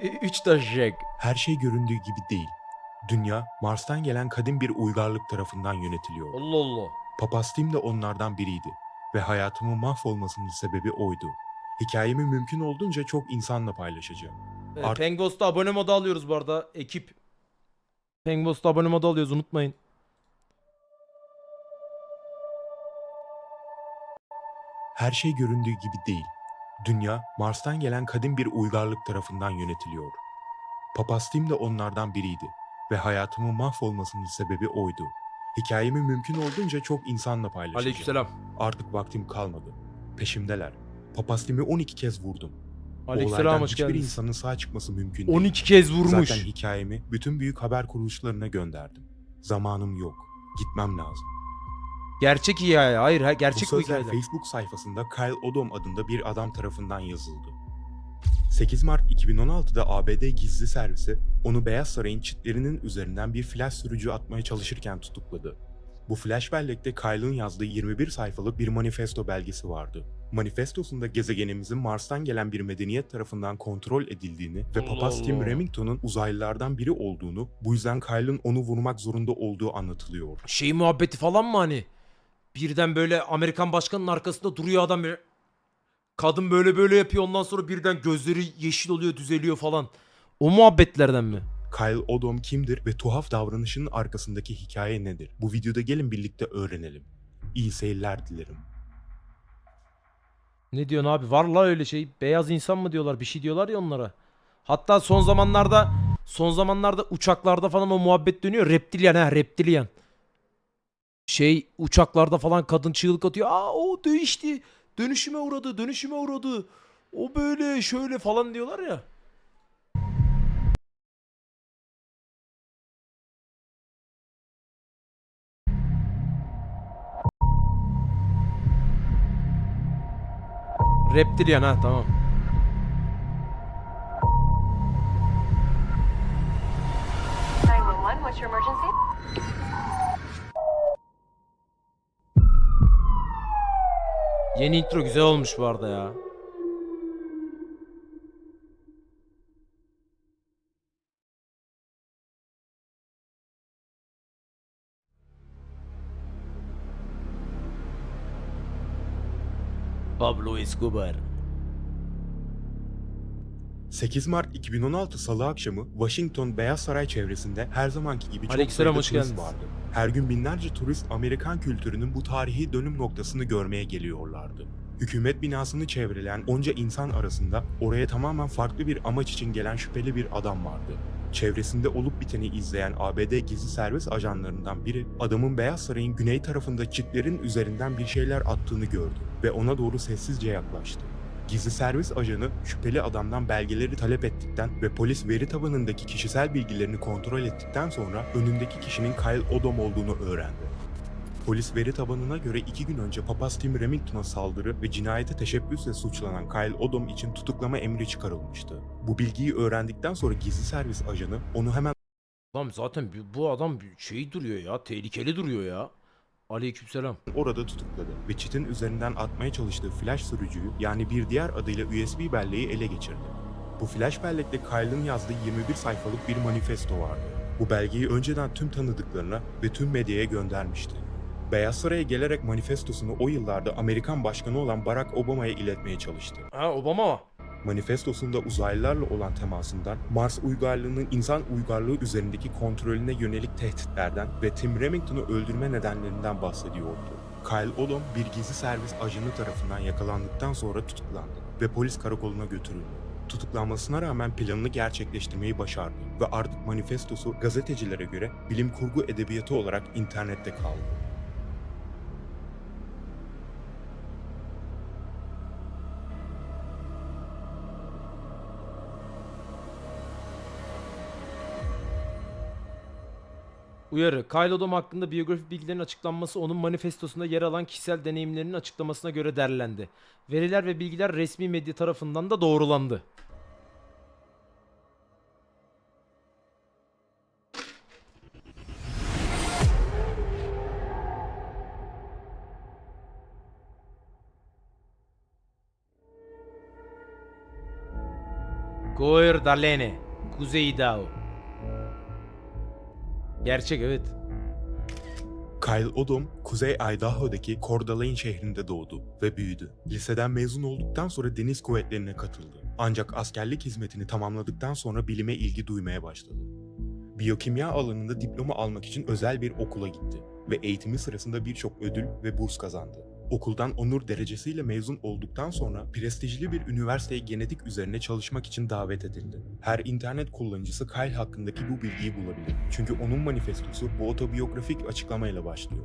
Üç taşacak. Her şey göründüğü gibi değil. Dünya, Mars'tan gelen kadim bir uygarlık tarafından yönetiliyor. Allah Allah. Papastim de onlardan biriydi ve hayatımın mahvolmasının sebebi oydu. Hikayemi mümkün olduğunca çok insanla paylaşacağım. Evet, Art- Pengos'ta abone modu alıyoruz bu arada ekip. Pengos'ta abone modu alıyoruz unutmayın. Her şey göründüğü gibi değil. Dünya, Mars'tan gelen kadim bir uygarlık tarafından yönetiliyor. Papastim de onlardan biriydi ve hayatımın mahvolmasının sebebi oydu. Hikayemi mümkün olduğunca çok insanla paylaşacağım. Aleykümselam. Artık vaktim kalmadı. Peşimdeler. Papastimi 12 kez vurdum. Aleykümselam hoş hiçbir geldiniz. insanın sağ çıkması mümkün değil. 12 kez vurmuş. Zaten hikayemi bütün büyük haber kuruluşlarına gönderdim. Zamanım yok. Gitmem lazım. Gerçek hikaye. Hayır, ha, gerçek Bu bu sözler. Facebook sayfasında Kyle Odom adında bir adam tarafından yazıldı. 8 Mart 2016'da ABD gizli servisi onu Beyaz Saray'ın çitlerinin üzerinden bir flash sürücü atmaya çalışırken tutukladı. Bu flash bellekte Kyle'ın yazdığı 21 sayfalık bir manifesto belgesi vardı. Manifestosunda gezegenimizin Mars'tan gelen bir medeniyet tarafından kontrol edildiğini ve Allah Papaz Tim Allah. Remington'un uzaylılardan biri olduğunu, bu yüzden Kyle'ın onu vurmak zorunda olduğu anlatılıyor. Şey muhabbeti falan mı hani? Birden böyle Amerikan başkanının arkasında duruyor adam böyle. Kadın böyle böyle yapıyor ondan sonra birden gözleri yeşil oluyor düzeliyor falan. O muhabbetlerden mi? Kyle Odom kimdir ve tuhaf davranışının arkasındaki hikaye nedir? Bu videoda gelin birlikte öğrenelim. İyi seyirler dilerim. Ne diyorsun abi? Var la öyle şey. Beyaz insan mı diyorlar? Bir şey diyorlar ya onlara. Hatta son zamanlarda son zamanlarda uçaklarda falan o muhabbet dönüyor. Reptilyan ha reptilyan. Şey uçaklarda falan kadın çığlık atıyor. Aa o değişti. Dönüşüme uğradı. Dönüşüme uğradı. O böyle şöyle falan diyorlar ya. Reptilyan ha tamam. What's your emergency? Yeni intro güzel olmuş bu arada ya. Pablo Escobar. 8 Mart 2016 Salı akşamı Washington Beyaz Saray çevresinde her zamanki gibi çok sayıda turist geldiniz. vardı. Her gün binlerce turist Amerikan kültürünün bu tarihi dönüm noktasını görmeye geliyorlardı. Hükümet binasını çevreleyen onca insan arasında oraya tamamen farklı bir amaç için gelen şüpheli bir adam vardı. Çevresinde olup biteni izleyen ABD gizli servis ajanlarından biri adamın Beyaz Saray'ın güney tarafında çitlerin üzerinden bir şeyler attığını gördü ve ona doğru sessizce yaklaştı. Gizli servis ajanı şüpheli adamdan belgeleri talep ettikten ve polis veri tabanındaki kişisel bilgilerini kontrol ettikten sonra önündeki kişinin Kyle Odom olduğunu öğrendi. Polis veri tabanına göre iki gün önce papaz Tim Remington'a saldırı ve cinayete teşebbüsle suçlanan Kyle Odom için tutuklama emri çıkarılmıştı. Bu bilgiyi öğrendikten sonra gizli servis ajanı onu hemen Lan zaten bu- adam şey duruyor ya. Tehlikeli duruyor ya. Aleykümselam. orada tutukladı ve çitin üzerinden atmaya çalıştığı flash sürücüyü yani bir diğer adıyla USB belleği ele geçirdi. Bu flash bellekte Kyle'ın yazdığı 21 sayfalık bir manifesto vardı. Bu belgeyi önceden tüm tanıdıklarına ve tüm medyaya göndermişti. Beyaz Saray'a gelerek manifestosunu o yıllarda Amerikan başkanı olan Barack Obama'ya iletmeye çalıştı. Ha Obama mı? Manifestosunda uzaylılarla olan temasından, Mars uygarlığının insan uygarlığı üzerindeki kontrolüne yönelik tehditlerden ve Tim Remington'u öldürme nedenlerinden bahsediyordu. Kyle Odom bir gizli servis ajanı tarafından yakalandıktan sonra tutuklandı ve polis karakoluna götürüldü. Tutuklanmasına rağmen planını gerçekleştirmeyi başardı ve artık manifestosu gazetecilere göre bilim kurgu edebiyatı olarak internette kaldı. Uyarı. Kyle Odom hakkında biyografi bilgilerinin açıklanması onun manifestosunda yer alan kişisel deneyimlerinin açıklamasına göre derlendi. Veriler ve bilgiler resmi medya tarafından da doğrulandı. Goer Dalene. Kuzey Dağı. Gerçek evet. Kyle Odom, Kuzey Idaho'daki Coeur şehrinde doğdu ve büyüdü. Liseden mezun olduktan sonra deniz kuvvetlerine katıldı. Ancak askerlik hizmetini tamamladıktan sonra bilime ilgi duymaya başladı. Biyokimya alanında diploma almak için özel bir okula gitti ve eğitimi sırasında birçok ödül ve burs kazandı. Okuldan onur derecesiyle mezun olduktan sonra prestijli bir üniversiteye genetik üzerine çalışmak için davet edildi. Her internet kullanıcısı Kyle hakkındaki bu bilgiyi bulabilir. Çünkü onun manifestosu bu otobiyografik açıklamayla başlıyor.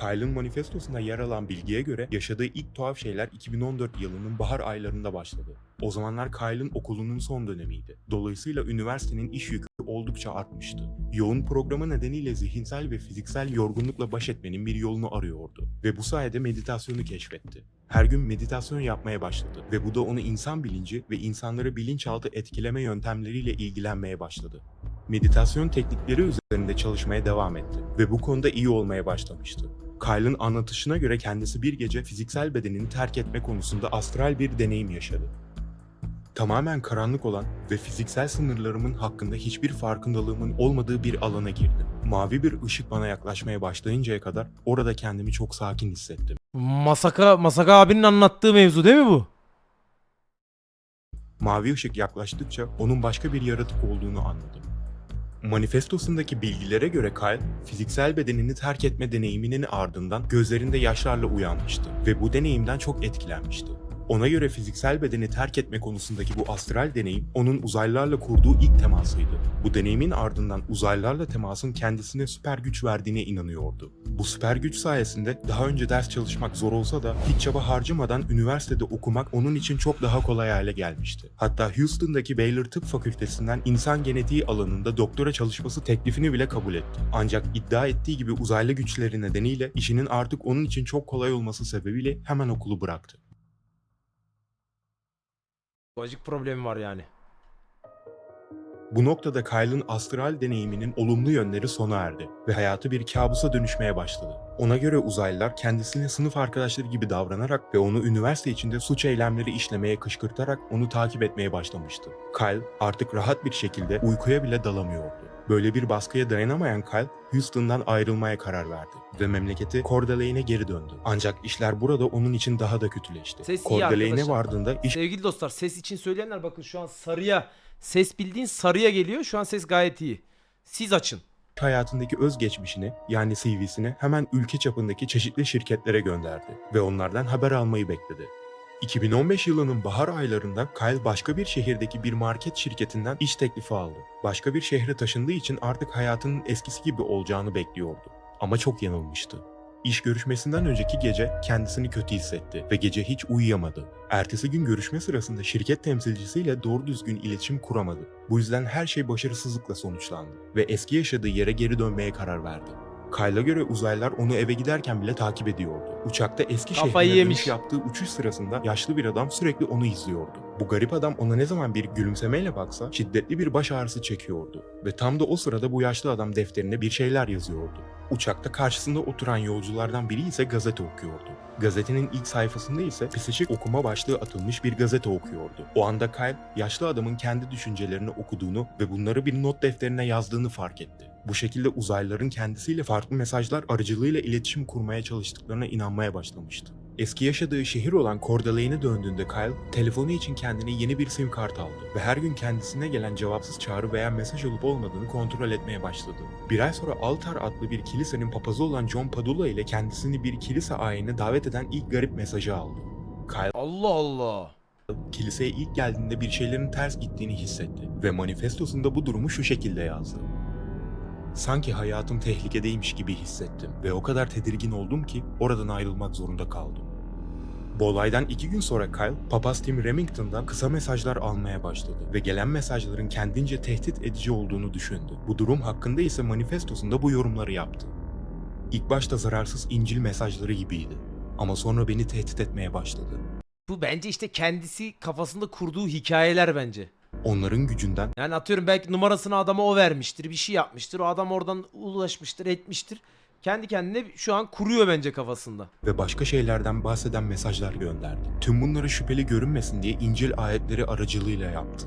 Kyle'ın manifestosunda yer alan bilgiye göre yaşadığı ilk tuhaf şeyler 2014 yılının bahar aylarında başladı. O zamanlar Kyle'ın okulunun son dönemiydi. Dolayısıyla üniversitenin iş yükü oldukça artmıştı. Yoğun programı nedeniyle zihinsel ve fiziksel yorgunlukla baş etmenin bir yolunu arıyordu. Ve bu sayede meditasyonu keşfetti. Her gün meditasyon yapmaya başladı ve bu da onu insan bilinci ve insanları bilinçaltı etkileme yöntemleriyle ilgilenmeye başladı. Meditasyon teknikleri üzerinde çalışmaya devam etti ve bu konuda iyi olmaya başlamıştı. Kyle'ın anlatışına göre kendisi bir gece fiziksel bedenini terk etme konusunda astral bir deneyim yaşadı. Tamamen karanlık olan ve fiziksel sınırlarımın hakkında hiçbir farkındalığımın olmadığı bir alana girdim. Mavi bir ışık bana yaklaşmaya başlayıncaya kadar orada kendimi çok sakin hissettim. Masaka Masaka abinin anlattığı mevzu değil mi bu? Mavi ışık yaklaştıkça onun başka bir yaratık olduğunu anladım. Manifestosundaki bilgilere göre Kyle, fiziksel bedenini terk etme deneyiminin ardından gözlerinde yaşlarla uyanmıştı ve bu deneyimden çok etkilenmişti. Ona göre fiziksel bedeni terk etme konusundaki bu astral deneyim onun uzaylılarla kurduğu ilk temasıydı. Bu deneyimin ardından uzaylılarla temasın kendisine süper güç verdiğine inanıyordu. Bu süper güç sayesinde daha önce ders çalışmak zor olsa da hiç çaba harcamadan üniversitede okumak onun için çok daha kolay hale gelmişti. Hatta Houston'daki Baylor Tıp Fakültesinden insan genetiği alanında doktora çalışması teklifini bile kabul etti. Ancak iddia ettiği gibi uzaylı güçleri nedeniyle işinin artık onun için çok kolay olması sebebiyle hemen okulu bıraktı. Bacık problemi var yani. Bu noktada Kyle'ın astral deneyiminin olumlu yönleri sona erdi ve hayatı bir kabusa dönüşmeye başladı. Ona göre uzaylılar kendisine sınıf arkadaşları gibi davranarak ve onu üniversite içinde suç eylemleri işlemeye kışkırtarak onu takip etmeye başlamıştı. Kyle artık rahat bir şekilde uykuya bile dalamıyordu. Böyle bir baskıya dayanamayan Kyle, Houston'dan ayrılmaya karar verdi ve memleketi Coeur d'Alene'e geri döndü. Ancak işler burada onun için daha da kötüleşti. Ses Coeur d'Alene'e vardığında iş Sevgili dostlar ses için söyleyenler bakın şu an sarıya ses bildiğin sarıya geliyor. Şu an ses gayet iyi. Siz açın. hayatındaki özgeçmişini yani CV'sini hemen ülke çapındaki çeşitli şirketlere gönderdi ve onlardan haber almayı bekledi. 2015 yılının bahar aylarında Kyle başka bir şehirdeki bir market şirketinden iş teklifi aldı. Başka bir şehre taşındığı için artık hayatının eskisi gibi olacağını bekliyordu. Ama çok yanılmıştı. İş görüşmesinden önceki gece kendisini kötü hissetti ve gece hiç uyuyamadı. Ertesi gün görüşme sırasında şirket temsilcisiyle doğru düzgün iletişim kuramadı. Bu yüzden her şey başarısızlıkla sonuçlandı ve eski yaşadığı yere geri dönmeye karar verdi. Kyle'a göre uzaylılar onu eve giderken bile takip ediyordu. Uçakta eski Kafayı şehrine yemiş. dönüş yaptığı uçuş sırasında yaşlı bir adam sürekli onu izliyordu. Bu garip adam ona ne zaman bir gülümsemeyle baksa şiddetli bir baş ağrısı çekiyordu. Ve tam da o sırada bu yaşlı adam defterine bir şeyler yazıyordu. Uçakta karşısında oturan yolculardan biri ise gazete okuyordu. Gazetenin ilk sayfasında ise psikik okuma başlığı atılmış bir gazete okuyordu. O anda Kyle, yaşlı adamın kendi düşüncelerini okuduğunu ve bunları bir not defterine yazdığını fark etti. Bu şekilde uzaylıların kendisiyle farklı mesajlar aracılığıyla iletişim kurmaya çalıştıklarına inanmaya başlamıştı. Eski yaşadığı şehir olan Coeur d'Alene'e döndüğünde Kyle, telefonu için kendine yeni bir sim kart aldı ve her gün kendisine gelen cevapsız çağrı veya mesaj olup olmadığını kontrol etmeye başladı. Bir ay sonra Altar adlı bir kilisenin papazı olan John Padula ile kendisini bir kilise ayinine davet eden ilk garip mesajı aldı. Kyle Allah Allah. kiliseye ilk geldiğinde bir şeylerin ters gittiğini hissetti ve manifestosunda bu durumu şu şekilde yazdı. Sanki hayatım tehlikedeymiş gibi hissettim ve o kadar tedirgin oldum ki oradan ayrılmak zorunda kaldım. Bu olaydan iki gün sonra Kyle, papaz Tim Remington'dan kısa mesajlar almaya başladı ve gelen mesajların kendince tehdit edici olduğunu düşündü. Bu durum hakkında ise manifestosunda bu yorumları yaptı. İlk başta zararsız İncil mesajları gibiydi ama sonra beni tehdit etmeye başladı. Bu bence işte kendisi kafasında kurduğu hikayeler bence. Onların gücünden Yani atıyorum belki numarasını adama o vermiştir. Bir şey yapmıştır. O adam oradan ulaşmıştır, etmiştir. Kendi kendine şu an kuruyor bence kafasında. ve başka şeylerden bahseden mesajlar gönderdi. Tüm bunları şüpheli görünmesin diye İncil ayetleri aracılığıyla yaptı.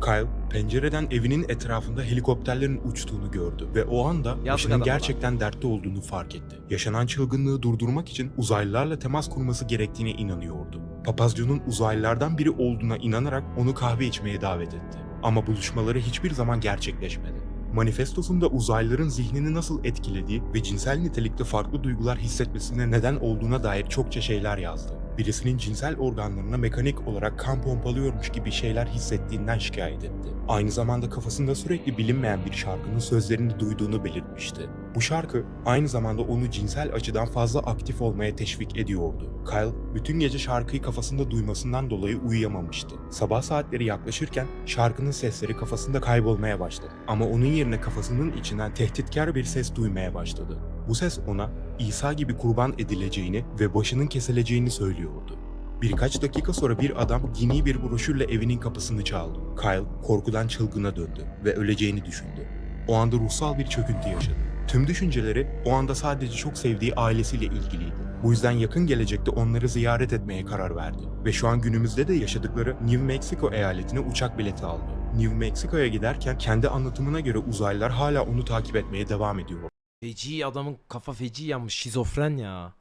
Kyle pencereden evinin etrafında helikopterlerin uçtuğunu gördü ve o anda başının adama gerçekten dertte olduğunu fark etti. Yaşanan çılgınlığı durdurmak için uzaylılarla temas kurması gerektiğine inanıyordu. Papazyo'nun uzaylılardan biri olduğuna inanarak onu kahve içmeye davet etti. Ama buluşmaları hiçbir zaman gerçekleşmedi. Manifestosunda uzaylıların zihnini nasıl etkilediği ve cinsel nitelikte farklı duygular hissetmesine neden olduğuna dair çokça şeyler yazdı. Birisinin cinsel organlarına mekanik olarak kan pompalıyormuş gibi şeyler hissettiğinden şikayet etti. Aynı zamanda kafasında sürekli bilinmeyen bir şarkının sözlerini duyduğunu belirtmişti. Bu şarkı aynı zamanda onu cinsel açıdan fazla aktif olmaya teşvik ediyordu. Kyle bütün gece şarkıyı kafasında duymasından dolayı uyuyamamıştı. Sabah saatleri yaklaşırken şarkının sesleri kafasında kaybolmaya başladı. Ama onun yerine kafasının içinden tehditkar bir ses duymaya başladı. Bu ses ona İsa gibi kurban edileceğini ve başının kesileceğini söylüyordu. Birkaç dakika sonra bir adam dini bir broşürle evinin kapısını çaldı. Kyle korkudan çılgına döndü ve öleceğini düşündü. O anda ruhsal bir çöküntü yaşadı. Tüm düşünceleri o anda sadece çok sevdiği ailesiyle ilgiliydi. Bu yüzden yakın gelecekte onları ziyaret etmeye karar verdi. Ve şu an günümüzde de yaşadıkları New Mexico eyaletine uçak bileti aldı. New Mexico'ya giderken kendi anlatımına göre uzaylılar hala onu takip etmeye devam ediyor. Feci adamın kafa feci yanmış. Şizofren ya.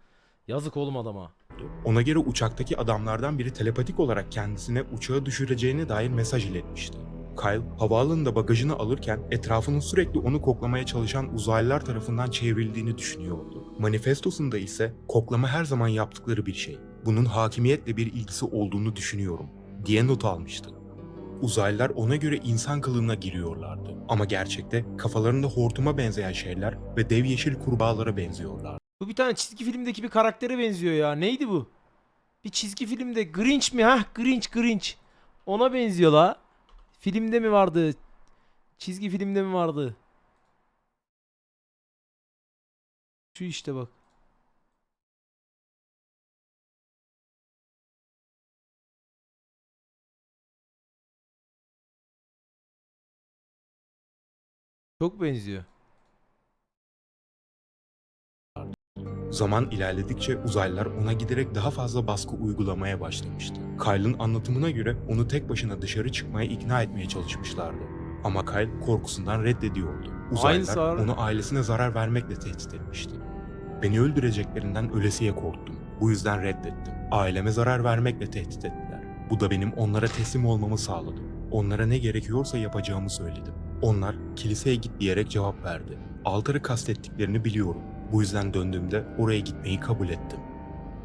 Yazık oğlum adama. Ona göre uçaktaki adamlardan biri telepatik olarak kendisine uçağı düşüreceğine dair mesaj iletmişti. Kyle havaalanında bagajını alırken etrafının sürekli onu koklamaya çalışan uzaylılar tarafından çevrildiğini düşünüyordu. Manifestosunda ise koklama her zaman yaptıkları bir şey. Bunun hakimiyetle bir ilgisi olduğunu düşünüyorum diye not almıştı. Uzaylılar ona göre insan kılığına giriyorlardı. Ama gerçekte kafalarında hortuma benzeyen şeyler ve dev yeşil kurbağalara benziyorlar. Bu bir tane çizgi filmdeki bir karaktere benziyor ya. Neydi bu? Bir çizgi filmde Grinch mi? Hah Grinch Grinch. Ona benziyor la. Filmde mi vardı? Çizgi filmde mi vardı? Şu işte bak. Çok benziyor. Zaman ilerledikçe uzaylılar ona giderek daha fazla baskı uygulamaya başlamıştı. Kyle'ın anlatımına göre onu tek başına dışarı çıkmaya ikna etmeye çalışmışlardı. Ama Kyle korkusundan reddediyordu. Uzaylılar onu ailesine zarar vermekle tehdit etmişti. Beni öldüreceklerinden ölesiye korktum. Bu yüzden reddettim. Aileme zarar vermekle tehdit ettiler. Bu da benim onlara teslim olmamı sağladı. Onlara ne gerekiyorsa yapacağımı söyledim. Onlar kiliseye git diyerek cevap verdi. Altarı kastettiklerini biliyorum. Bu yüzden döndüğümde oraya gitmeyi kabul ettim.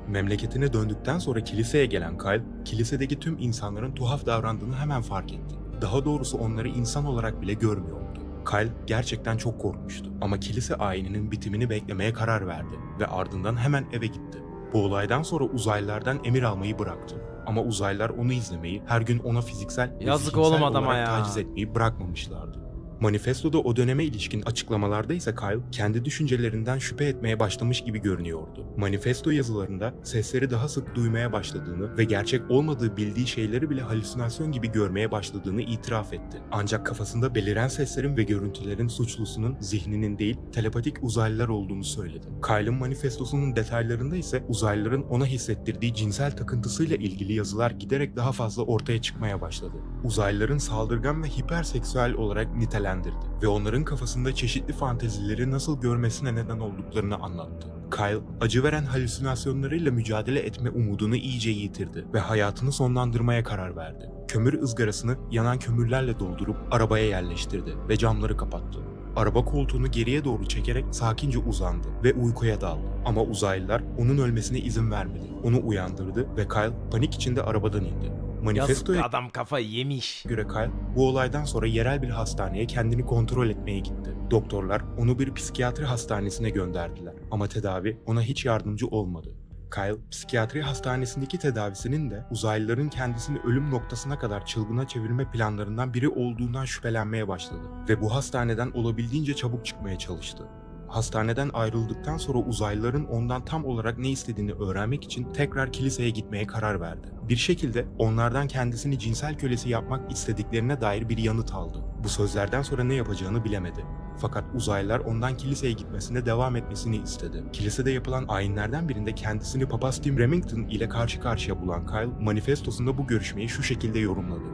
Memleketine döndükten sonra kiliseye gelen Kyle, kilisedeki tüm insanların tuhaf davrandığını hemen fark etti. Daha doğrusu onları insan olarak bile görmüyordu. Kyle gerçekten çok korkmuştu ama kilise ayininin bitimini beklemeye karar verdi ve ardından hemen eve gitti. Bu olaydan sonra uzaylılardan emir almayı bıraktı. Ama uzaylılar onu izlemeyi, her gün ona fiziksel ve Yazık zihinsel oğlum adama olarak ya. taciz etmeyi bırakmamışlardı. Manifestoda o döneme ilişkin açıklamalarda ise Kyle kendi düşüncelerinden şüphe etmeye başlamış gibi görünüyordu. Manifesto yazılarında sesleri daha sık duymaya başladığını ve gerçek olmadığı bildiği şeyleri bile halüsinasyon gibi görmeye başladığını itiraf etti. Ancak kafasında beliren seslerin ve görüntülerin suçlusunun zihninin değil telepatik uzaylılar olduğunu söyledi. Kyle'ın manifestosunun detaylarında ise uzaylıların ona hissettirdiği cinsel takıntısıyla ilgili yazılar giderek daha fazla ortaya çıkmaya başladı. Uzaylıların saldırgan ve hiperseksüel olarak nitelendirdi ve onların kafasında çeşitli fantezileri nasıl görmesine neden olduklarını anlattı. Kyle, acı veren halüsinasyonlarıyla mücadele etme umudunu iyice yitirdi ve hayatını sonlandırmaya karar verdi. Kömür ızgarasını yanan kömürlerle doldurup arabaya yerleştirdi ve camları kapattı. Araba koltuğunu geriye doğru çekerek sakince uzandı ve uykuya daldı. Ama uzaylılar onun ölmesine izin vermedi. Onu uyandırdı ve Kyle panik içinde arabadan indi. Yazık Manifestoya adam kafayı yemiş. göre Kyle bu olaydan sonra yerel bir hastaneye kendini kontrol etmeye gitti. Doktorlar onu bir psikiyatri hastanesine gönderdiler ama tedavi ona hiç yardımcı olmadı. Kyle, psikiyatri hastanesindeki tedavisinin de uzaylıların kendisini ölüm noktasına kadar çılgına çevirme planlarından biri olduğundan şüphelenmeye başladı ve bu hastaneden olabildiğince çabuk çıkmaya çalıştı. Hastaneden ayrıldıktan sonra uzaylıların ondan tam olarak ne istediğini öğrenmek için tekrar kiliseye gitmeye karar verdi. Bir şekilde onlardan kendisini cinsel kölesi yapmak istediklerine dair bir yanıt aldı. Bu sözlerden sonra ne yapacağını bilemedi. Fakat uzaylılar ondan kiliseye gitmesine devam etmesini istedi. Kilisede yapılan ayinlerden birinde kendisini papaz Tim Remington ile karşı karşıya bulan Kyle, manifestosunda bu görüşmeyi şu şekilde yorumladı.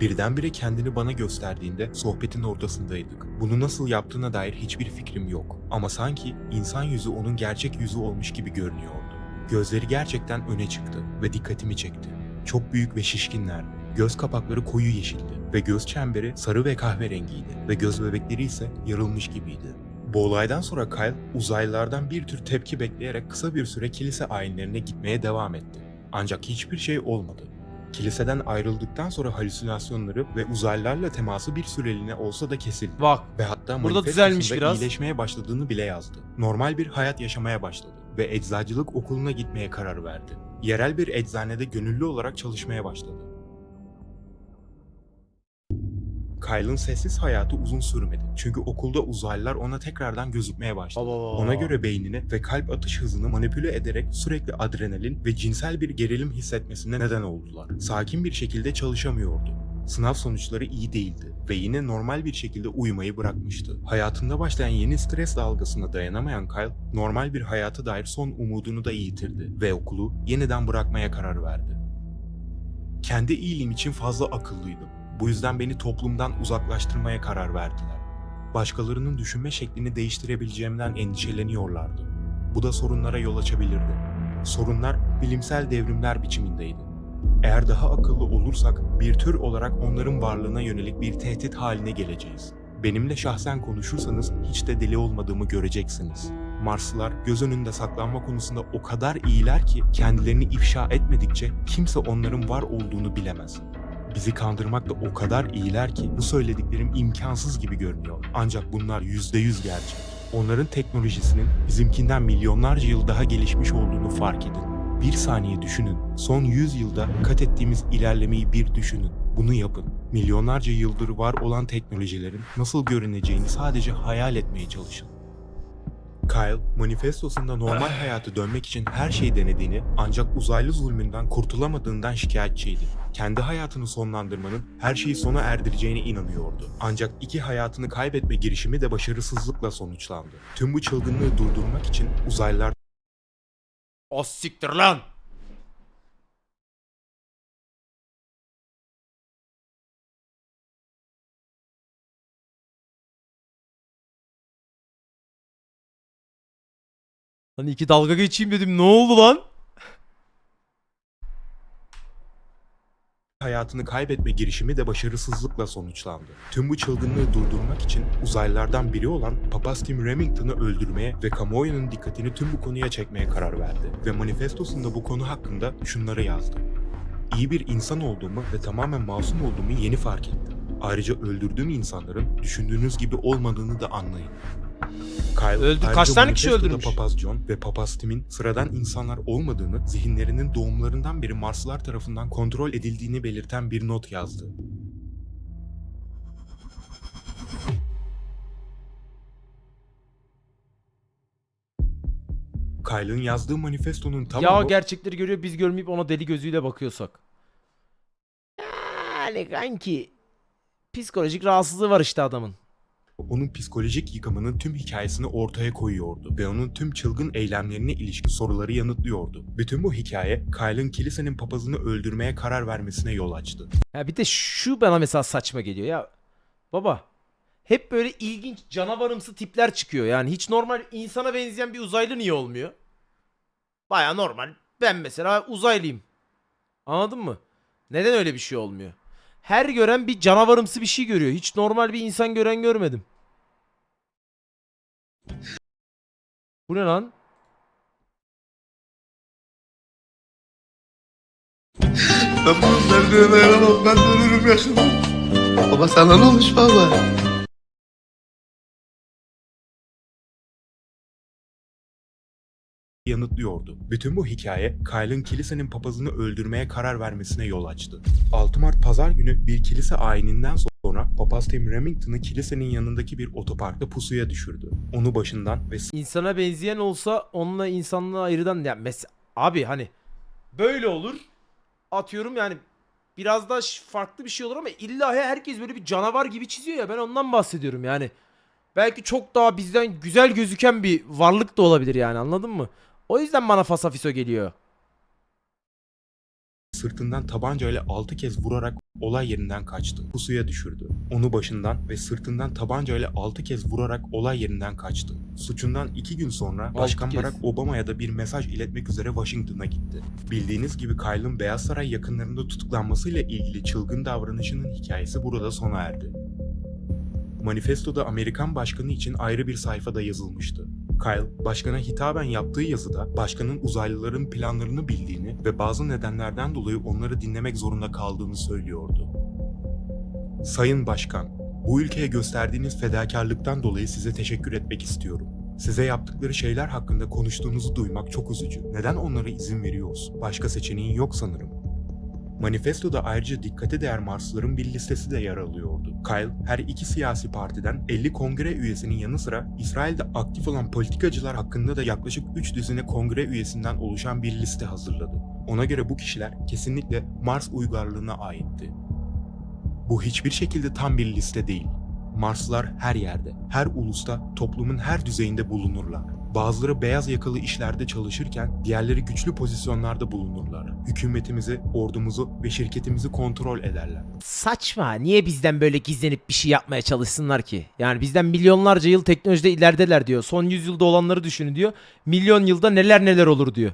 Birdenbire kendini bana gösterdiğinde sohbetin ortasındaydık. Bunu nasıl yaptığına dair hiçbir fikrim yok. Ama sanki insan yüzü onun gerçek yüzü olmuş gibi görünüyordu. Gözleri gerçekten öne çıktı ve dikkatimi çekti. Çok büyük ve şişkinlerdi. Göz kapakları koyu yeşildi ve göz çemberi sarı ve kahverengiydi ve göz bebekleri ise yarılmış gibiydi. Bu olaydan sonra Kyle uzaylılardan bir tür tepki bekleyerek kısa bir süre kilise ayinlerine gitmeye devam etti. Ancak hiçbir şey olmadı. Kiliseden ayrıldıktan sonra halüsinasyonları ve uzaylılarla teması bir süreliğine olsa da kesildi. Bak Ve hatta Burada düzelmiş biraz. iyileşmeye başladığını bile yazdı. Normal bir hayat yaşamaya başladı ve eczacılık okuluna gitmeye karar verdi. Yerel bir eczanede gönüllü olarak çalışmaya başladı. Kyle'ın sessiz hayatı uzun sürmedi. Çünkü okulda uzaylılar ona tekrardan gözükmeye başladı. Baba. Ona göre beynini ve kalp atış hızını manipüle ederek sürekli adrenalin ve cinsel bir gerilim hissetmesine neden oldular. Sakin bir şekilde çalışamıyordu. Sınav sonuçları iyi değildi ve yine normal bir şekilde uyumayı bırakmıştı. Hayatında başlayan yeni stres dalgasına dayanamayan Kyle, normal bir hayata dair son umudunu da yitirdi ve okulu yeniden bırakmaya karar verdi. Kendi iyiliğim için fazla akıllıydım. Bu yüzden beni toplumdan uzaklaştırmaya karar verdiler. Başkalarının düşünme şeklini değiştirebileceğimden endişeleniyorlardı. Bu da sorunlara yol açabilirdi. Sorunlar bilimsel devrimler biçimindeydi. Eğer daha akıllı olursak bir tür olarak onların varlığına yönelik bir tehdit haline geleceğiz. Benimle şahsen konuşursanız hiç de deli olmadığımı göreceksiniz. Marslılar göz önünde saklanma konusunda o kadar iyiler ki kendilerini ifşa etmedikçe kimse onların var olduğunu bilemez. Bizi kandırmakta o kadar iyiler ki bu söylediklerim imkansız gibi görünüyor. Ancak bunlar yüzde yüz gerçek. Onların teknolojisinin bizimkinden milyonlarca yıl daha gelişmiş olduğunu fark edin. Bir saniye düşünün. Son 100 yılda kat ettiğimiz ilerlemeyi bir düşünün. Bunu yapın. Milyonlarca yıldır var olan teknolojilerin nasıl görüneceğini sadece hayal etmeye çalışın. Kyle, manifestosunda normal hayatı dönmek için her şeyi denediğini ancak uzaylı zulmünden kurtulamadığından şikayetçiydi. Kendi hayatını sonlandırmanın her şeyi sona erdireceğine inanıyordu. Ancak iki hayatını kaybetme girişimi de başarısızlıkla sonuçlandı. Tüm bu çılgınlığı durdurmak için uzaylılar O siktir lan. Lan iki dalga geçeyim dedim. Ne oldu lan? Hayatını kaybetme girişimi de başarısızlıkla sonuçlandı. Tüm bu çılgınlığı durdurmak için uzaylılardan biri olan Papaz Tim Remington'ı öldürmeye ve kamuoyunun dikkatini tüm bu konuya çekmeye karar verdi. Ve manifestosunda bu konu hakkında şunları yazdı. İyi bir insan olduğumu ve tamamen masum olduğumu yeni fark ettim. Ayrıca öldürdüğüm insanların düşündüğünüz gibi olmadığını da anlayın. Kyle, Öldü- ayrıca kaç tane kişi manifestoda öldürmüş? Papaz John ve Papaz Tim'in sıradan insanlar olmadığını, zihinlerinin doğumlarından beri Marslılar tarafından kontrol edildiğini belirten bir not yazdı. Kyle'ın yazdığı manifestonun Ya tamamı gerçekleri görüyor biz görmeyip ona deli gözüyle bakıyorsak. Yani kanki psikolojik rahatsızlığı var işte adamın. Onun psikolojik yıkımının tüm hikayesini ortaya koyuyordu ve onun tüm çılgın eylemlerine ilişkin soruları yanıtlıyordu. Bütün bu hikaye Kyle'ın kilisenin papazını öldürmeye karar vermesine yol açtı. Ya bir de şu bana mesela saçma geliyor ya. Baba hep böyle ilginç canavarımsı tipler çıkıyor. Yani hiç normal insana benzeyen bir uzaylı niye olmuyor? Baya normal. Ben mesela uzaylıyım. Anladın mı? Neden öyle bir şey olmuyor? Her gören bir canavarımsı bir şey görüyor. Hiç normal bir insan gören görmedim. Bu ne lan? Ben bu sevdiğe dayanamam. Ben de ölürüm yaşamam. Baba sana ne olmuş baba? Yanıtlıyordu. Bütün bu hikaye Kyle'ın kilisenin papazını öldürmeye karar vermesine yol açtı. 6 Mart pazar günü bir kilise ayininden sonra papaz Tim Remington'ı kilisenin yanındaki bir otoparkta pusuya düşürdü. Onu başından ve insana benzeyen olsa onunla insanlığı ayırdan ya mes abi hani böyle olur atıyorum yani biraz daha farklı bir şey olur ama illa he- herkes böyle bir canavar gibi çiziyor ya ben ondan bahsediyorum yani. Belki çok daha bizden güzel gözüken bir varlık da olabilir yani anladın mı? O yüzden bana fasafiso geliyor. sırtından tabancayla 6 kez vurarak olay yerinden kaçtı. Pusuya düşürdü. Onu başından ve sırtından tabancayla 6 kez vurarak olay yerinden kaçtı. Suçundan 2 gün sonra Başkan kez. Barack Obama'ya da bir mesaj iletmek üzere Washington'a gitti. Bildiğiniz gibi Kyle'ın Beyaz Saray yakınlarında tutuklanmasıyla ilgili çılgın davranışının hikayesi burada sona erdi. Manifestoda Amerikan başkanı için ayrı bir sayfada yazılmıştı. Kyle, başkana hitaben yaptığı yazıda başkanın uzaylıların planlarını bildiğini ve bazı nedenlerden dolayı onları dinlemek zorunda kaldığını söylüyordu. Sayın Başkan, bu ülkeye gösterdiğiniz fedakarlıktan dolayı size teşekkür etmek istiyorum. Size yaptıkları şeyler hakkında konuştuğunuzu duymak çok üzücü. Neden onlara izin veriyoruz? Başka seçeneğin yok sanırım. Manifestoda ayrıca dikkate değer Marslıların bir listesi de yer alıyordu. Kyle, her iki siyasi partiden 50 kongre üyesinin yanı sıra İsrail'de aktif olan politikacılar hakkında da yaklaşık 3 düzine kongre üyesinden oluşan bir liste hazırladı. Ona göre bu kişiler kesinlikle Mars uygarlığına aitti. Bu hiçbir şekilde tam bir liste değil. Marslılar her yerde, her ulusta, toplumun her düzeyinde bulunurlar. Bazıları beyaz yakalı işlerde çalışırken diğerleri güçlü pozisyonlarda bulunurlar. Hükümetimizi, ordumuzu ve şirketimizi kontrol ederler. Saçma. Niye bizden böyle gizlenip bir şey yapmaya çalışsınlar ki? Yani bizden milyonlarca yıl teknolojide ilerideler diyor. Son yüzyılda olanları düşünün diyor. Milyon yılda neler neler olur diyor.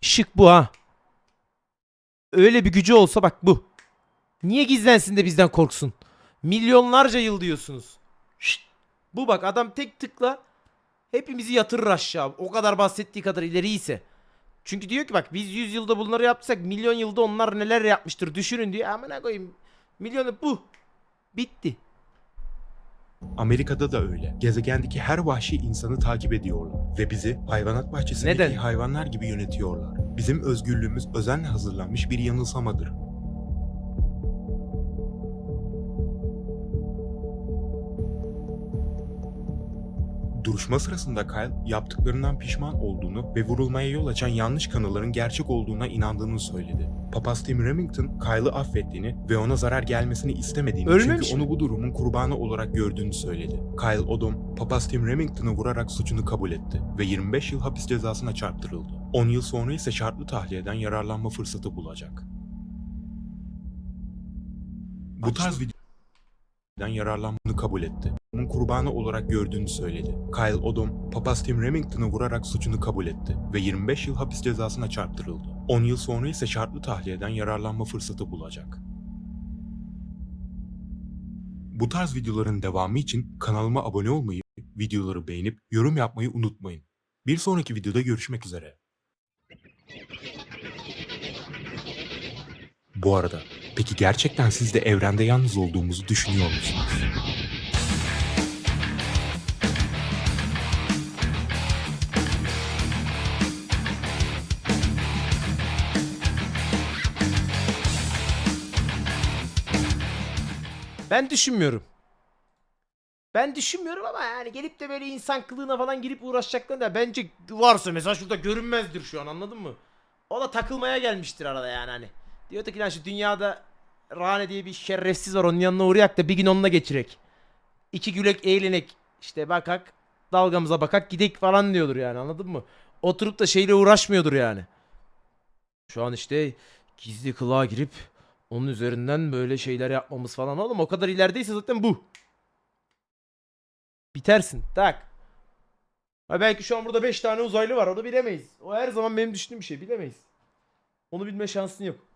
Şık bu ha. Öyle bir gücü olsa bak bu. Niye gizlensin de bizden korksun? Milyonlarca yıl diyorsunuz. Şşt. Bu bak adam tek tıkla hepimizi yatırır aşağı. O kadar bahsettiği kadar ileriyse. Çünkü diyor ki bak biz 100 yılda bunları yapsak milyon yılda onlar neler yapmıştır düşünün diyor. Amına koyayım. Milyonu bu. Bitti. Amerika'da da öyle. Gezegendeki her vahşi insanı takip ediyorlar ve bizi hayvanat bahçesindeki Neden? hayvanlar gibi yönetiyorlar. Bizim özgürlüğümüz özenle hazırlanmış bir yanılsamadır. Duruşma sırasında Kyle yaptıklarından pişman olduğunu ve vurulmaya yol açan yanlış kanıların gerçek olduğuna inandığını söyledi. Papaz Tim Remington Kyle'ı affettiğini ve ona zarar gelmesini istemediğini Ölmemiş çünkü mi? onu bu durumun kurbanı olarak gördüğünü söyledi. Kyle Odom, Papaz Tim Remington'ı vurarak suçunu kabul etti ve 25 yıl hapis cezasına çarptırıldı. 10 yıl sonra ise şartlı tahliyeden yararlanma fırsatı bulacak. Bu tarz videodan yararlanmanı kabul etti. Onun kurbanı olarak gördüğünü söyledi. Kyle Odom, Papaz Tim Remington'ı vurarak suçunu kabul etti ve 25 yıl hapis cezasına çarptırıldı. 10 yıl sonra ise şartlı tahliyeden yararlanma fırsatı bulacak. Bu tarz videoların devamı için kanalıma abone olmayı, videoları beğenip yorum yapmayı unutmayın. Bir sonraki videoda görüşmek üzere. Bu arada, peki gerçekten siz de evrende yalnız olduğumuzu düşünüyor musunuz? Ben düşünmüyorum. Ben düşünmüyorum ama yani gelip de böyle insan kılığına falan girip uğraşacaklar da bence varsa mesela şurada görünmezdir şu an anladın mı? O da takılmaya gelmiştir arada yani hani. Diyordu ki lan şu dünyada Rane diye bir şerefsiz var onun yanına uğrayak da bir gün onunla geçirek. İki gülek eğlenek işte bakak dalgamıza bakak gidek falan diyordur yani anladın mı? Oturup da şeyle uğraşmıyordur yani. Şu an işte gizli kılığa girip onun üzerinden böyle şeyler yapmamız falan oğlum o kadar ilerideyse zaten bu. Bitersin. Tak. Ha belki şu an burada 5 tane uzaylı var onu bilemeyiz. O her zaman benim düşündüğüm bir şey bilemeyiz. Onu bilme şansın yok.